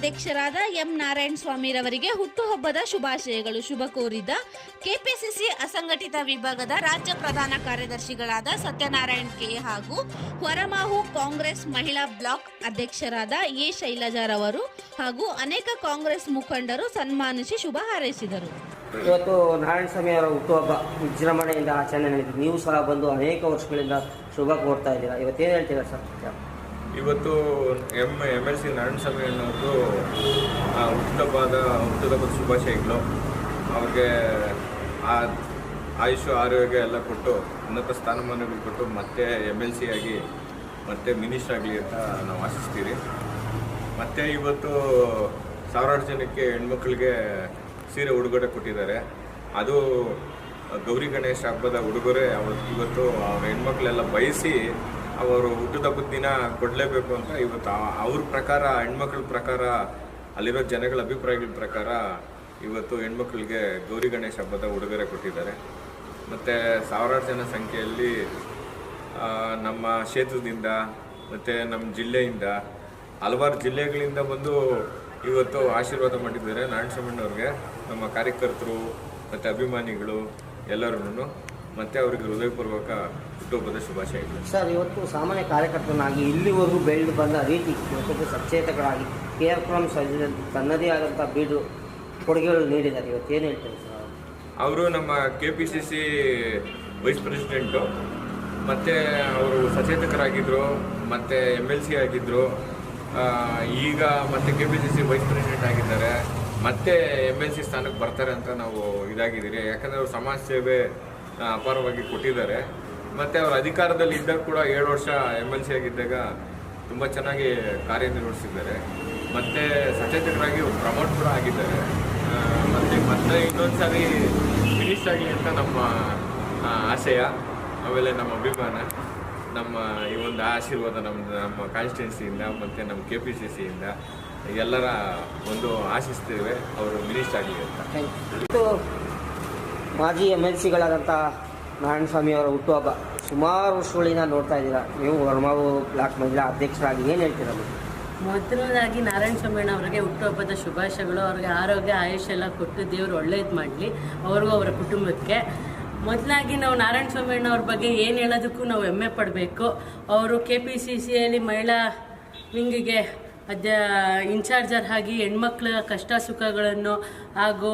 ಅಧ್ಯಕ್ಷರಾದ ಎಂ ನಾರಾಯಣ ಸ್ವಾಮಿರವರಿಗೆ ಹುಟ್ಟುಹಬ್ಬದ ಶುಭಾಶಯಗಳು. ಶುಭ ಕೋರಿದ ಕೆಪಿಸಿಸಿ ಅಸಂಘಟಿತ ವಿಭಾಗದ ರಾಜ್ಯ ಪ್ರಧಾನ ಕಾರ್ಯದರ್ಶಿಗಳಾದ ಸತ್ಯನಾರಾಯಣ್ ಕೆ ಹಾಗೂ ಹೊರಮಾಹು ಕಾಂಗ್ರೆಸ್ ಮಹಿಳಾ ಬ್ಲಾಕ್ ಅಧ್ಯಕ್ಷರಾದ ಎ ಶೈಲಜಾರವರು ಹಾಗೂ ಅನೇಕ ಕಾಂಗ್ರೆಸ್ ಮುಖಂಡರು ಸನ್ಮಾನಿಸಿ ಶುಭ ಹಾರೈಸಿದರು. ಇವತ್ತು ನಾರಾಯಣ ಸ್ವಾಮಿ ಅವರ ಹುಟ್ಟುಹಬ್ಬ ವಿಜೃಂಭಣೆಯಿಂದ ಆಚರಣೆ ನೀವು ಸಹ ಬಂದು ಅನೇಕ ವರ್ಷಗಳಿಂದ ಶುಭ ಕೋರ್ತಾ ಇದ್ದೀರಾ? ಇವತ್ತೇನು ಹೇಳ್ತೀರಾ ಸರ್? ಇವತ್ತು M M L C Narayanaswamy ಅನ್ನೋದು ಹುಟ್ಟುಹಬ್ಬದ ಹುಟ್ಟುಹಬ್ಬದ ಶುಭಾಶಯಗಳು. ಅವ್ರಿಗೆ ಆ ಆಯುಷು ಆರೋಗ್ಯ ಎಲ್ಲ ಕೊಟ್ಟು, ಉನ್ನತ ಸ್ಥಾನಮಾನಗಳು ಕೊಟ್ಟು ಮತ್ತೆ ಎಂ ಎಲ್ ಸಿ ಆಗಿ, ಮತ್ತೆ ಮಿನಿಸ್ಟರ್ ಆಗಲಿ ಅಂತ ನಾವು ಆಶಿಸ್ತೀರಿ ಮತ್ತು ಇವತ್ತು ಸಾವಿರಾರು ಜನಕ್ಕೆ ಹೆಣ್ಮಕ್ಳಿಗೆ ಸೀರೆ, ಉಡುಗೊರೆ ಕೊಟ್ಟಿದ್ದಾರೆ. ಅದು ಗೌರಿ ಗಣೇಶ ಹಬ್ಬದ ಉಡುಗೊರೆ, ಅವತ್ತು, ಇವತ್ತು ಅವ್ರ ಹೆಣ್ಮಕ್ಳೆಲ್ಲ ಬಯಸಿ ಅವರು ಹುಟ್ಟುಹಬ್ಬದ ದಿನ ಕೊಡಲೇಬೇಕು ಅಂತ ಇವತ್ತು ಅವ್ರ ಪ್ರಕಾರ, ಹೆಣ್ಮಕ್ಳ ಪ್ರಕಾರ, ಅಲ್ಲಿರೋ ಜನಗಳ ಅಭಿಪ್ರಾಯಗಳ ಪ್ರಕಾರ ಇವತ್ತು ಹೆಣ್ಮಕ್ಳಿಗೆ ಗೌರಿ ಗಣೇಶ ಹಬ್ಬದ ಉಡುಗೊರೆ ಕೊಟ್ಟಿದ್ದಾರೆ. ಮತ್ತು ಸಾವಿರಾರು ಜನ ಸಂಖ್ಯೆಯಲ್ಲಿ ನಮ್ಮ ಕ್ಷೇತ್ರದಿಂದ ಮತ್ತು ನಮ್ಮ ಜಿಲ್ಲೆಯಿಂದ, ಹಲವಾರು ಜಿಲ್ಲೆಗಳಿಂದ ಬಂದು ಇವತ್ತು ಆಶೀರ್ವಾದ ಮಾಡಿದ್ದಾರೆ. ನಾರಾಯಣಸ್ವಾಮಣ್ಣವ್ರಿಗೆ ನಮ್ಮ ಕಾರ್ಯಕರ್ತರು ಮತ್ತು ಅಭಿಮಾನಿಗಳು ಎಲ್ಲರೂ ಮತ್ತು ಅವರಿಗೆ ಹೃದಯಪೂರ್ವಕ ಹುಟ್ಟುಹಬ್ಬದ ಶುಭಾಶಯಗಳು ಸರ್ ಇವತ್ತು ಸಾಮಾನ್ಯ ಕಾರ್ಯಕರ್ತನಾಗಿ ಇಲ್ಲಿವರೆಗೂ ಬೆಳೆದು ಬಂದ ರೀತಿ ಇವತ್ತು ಸಚೇತಕರಾಗಿ ಕೆ ಆರ್ ಪುರಂ ತನ್ನದೇ ಆದಂಥ ಬೀಡು ಕೊಡುಗೆಗಳು ನೀಡಿದ್ದಾರೆ. ಇವತ್ತು ಏನು ಹೇಳ್ತಾರೆ ಸರ್? ಅವರು ನಮ್ಮ K P C C vice president ಮತ್ತು ಅವರು ಸಚೇತಕರಾಗಿದ್ದರು ಮತ್ತು ಎಂ ಎಲ್ ಸಿ ಆಗಿದ್ದರು ಈಗ ಮತ್ತೆ K P C C vice president ಆಗಿದ್ದಾರೆ ಮತ್ತೆ ಎಂ ಎಲ್ ಸಿ ಸ್ಥಾನಕ್ಕೆ ಬರ್ತಾರೆ ಅಂತ ನಾವು ಇದಾಗಿದ್ದೀರಿ. ಯಾಕಂದರೆ ಅವರು ಸಮಾಜ ಸೇವೆ ಅಪಾರವಾಗಿ ಕೊಟ್ಟಿದ್ದಾರೆ. ಮತ್ತು ಅವರು ಅಧಿಕಾರದಲ್ಲಿ ಇದ್ದಾಗ ಕೂಡ ಏಳು ವರ್ಷ ಎಂ ಎಲ್ ಸಿ ಆಗಿದ್ದಾಗ ತುಂಬ ಚೆನ್ನಾಗಿ ಕಾರ್ಯನಿರ್ವಹಿಸಿದ್ದಾರೆ ಮತ್ತು ಸಚೇತಕರಾಗಿ ಪ್ರಮೋಟ್ ಕೂಡ ಆಗಿದ್ದಾರೆ. ಮತ್ತು ಮತ್ತೆ ಇನ್ನೊಂದು ಸಾರಿ ಫಿನಿಶ್ ಆಗಲಿ ಅಂತ ನಮ್ಮ ಆಶಯ ಆಮೇಲೆ ನಮ್ಮ ಅಭಿಮಾನ ನಮ್ಮ ಈ ಒಂದು ಆಶೀರ್ವಾದ ನಮ್ಮ ನಮ್ಮ ಕಾನ್ಸ್ಟಿಟ್ಯೂನ್ಸಿಯಿಂದ ಮತ್ತು ನಮ್ಮ ಕೆ ಪಿ ಸಿ ಸಿಯಿಂದ ಎಲ್ಲರ ಒಂದು ಆಶಿಸ್ತೇವೆ. ಅವರು ಮಿನಿಸ್ಟ್ ಆಗಲಿ ಅಂತ. ಮಾಜಿ ಎಂ ಎಲ್ ಸಿಗಳಾದಂಥ ಅವರ ಹುಟ್ಟುಹಬ್ಬ ಸುಮಾರು ವರ್ಷಗಳಿಂದ ನೋಡ್ತಾ ಇದ್ದೀರಾ. ನೀವು ವರ್ಮಾವು ಬ್ಲಾಕ್ ಮಹಿಳಾ ಅಧ್ಯಕ್ಷರಾಗಿ ಏನು ಹೇಳ್ತೀರಾ? ಮೊದಲನೇದಾಗಿ ನಾರಾಯಣ ಸ್ವಾಮಿಯಣ್ಣ ಅವರಿಗೆ ಹುಟ್ಟುಹಬ್ಬದ ಶುಭಾಶಯಗಳು, ಅವ್ರಿಗೆ ಆರೋಗ್ಯ, ಆಯುಷ್ ಎಲ್ಲ ಕೊಟ್ಟು ದೇವರು ಒಳ್ಳೇದು ಮಾಡಲಿ, ಅವ್ರಿಗೂ ಅವರ ಕುಟುಂಬಕ್ಕೆ. ಮೊದಲಾಗಿ ನಾವು ನಾರಾಯಣ ಸ್ವಾಮಿಯಣ್ಣ ಅವ್ರ ಬಗ್ಗೆ ಏನು ಹೇಳೋದಕ್ಕೂ ನಾವು ಹೆಮ್ಮೆ ಪಡಬೇಕು. ಅವರು ಕೆ ಪಿ ಸಿ ಸಿಯಲ್ಲಿ ಮಹಿಳಾ ವಿಂಗಿಗೆ ಅದ ಇನ್ಚಾರ್ಜರ್ ಆಗಿ ಹೆಣ್ಮಕ್ಳ ಕಷ್ಟ ಸುಖಗಳನ್ನು ಹಾಗೂ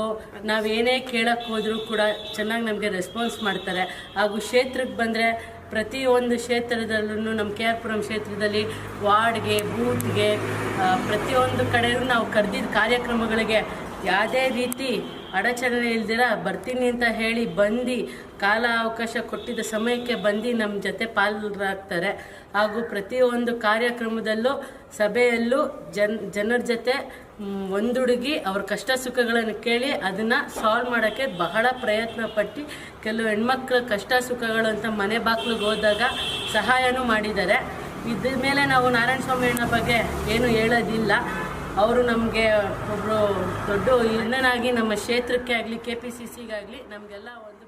ನಾವೇನೇ ಕೇಳಕ್ಕೆ ಹೋದರೂ ಕೂಡ ಚೆನ್ನಾಗಿ ನಮಗೆ ರೆಸ್ಪಾನ್ಸ್ ಮಾಡ್ತಾರೆ. ಹಾಗೂ ಕ್ಷೇತ್ರಕ್ಕೆ ಬಂದರೆ ಪ್ರತಿಯೊಂದು ಕ್ಷೇತ್ರದಲ್ಲೂ ನಮ್ಮ ಕೆ ಆರ್ ಪುರಂ ಕ್ಷೇತ್ರದಲ್ಲಿ ವಾರ್ಡ್ಗೆ, ಬೂತ್ಗೆ ಪ್ರತಿಯೊಂದು ಕಡೆಯೂ ನಾವು ಕರೆದಿದ್ದ ಕಾರ್ಯಕ್ರಮಗಳಿಗೆ ಯಾವುದೇ ರೀತಿ ಅಡಚಣೆ ಇಲ್ದಿರ ಬರ್ತೀನಿ ಅಂತ ಹೇಳಿ ಬಂದು ಕಾಲ ಅವಕಾಶ ಕೊಟ್ಟಿದ್ದ ಸಮಯಕ್ಕೆ ಬಂದು ನಮ್ಮ ಜೊತೆ ಪಾಲ್ಗೊಳ್ತಾರೆ ಹಾಗೂ ಪ್ರತಿಯೊಂದು ಕಾರ್ಯಕ್ರಮದಲ್ಲೂ, ಸಭೆಯಲ್ಲೂ ಜನ್, ಜನರ ಜೊತೆ ಒಂದುಡುಗಿ ಅವ್ರ ಕಷ್ಟ ಸುಖಗಳನ್ನು ಕೇಳಿ ಅದನ್ನು ಸಾಲ್ವ್ ಮಾಡೋಕ್ಕೆ ಬಹಳ ಪ್ರಯತ್ನ ಪಟ್ಟು ಕೆಲವು ಹೆಣ್ಮಕ್ಳ ಕಷ್ಟ ಸುಖಗಳು ಅಂತ ಮನೆ ಬಾಗಿಲಿಗೆ ಹೋದಾಗ ಸಹಾಯನೂ ಮಾಡಿದ್ದಾರೆ. ಇದ್ರ ಮೇಲೆ ನಾವು ನಾರಾಯಣ ಸ್ವಾಮಿ ಬಗ್ಗೆ ಏನು ಹೇಳೋದಿಲ್ಲ. ಅವರು ನಮಗೆ ಒಬ್ಬರು ದೊಡ್ಡ ಇನ್ನನಾಗಿ ನಮ್ಮ ಕ್ಷೇತ್ರಕ್ಕೆ ಆಗಲಿ ಕೆ ಪಿ ಸಿ ಸಿಗಾಗಲಿ ನಮಗೆಲ್ಲ ಒಂದು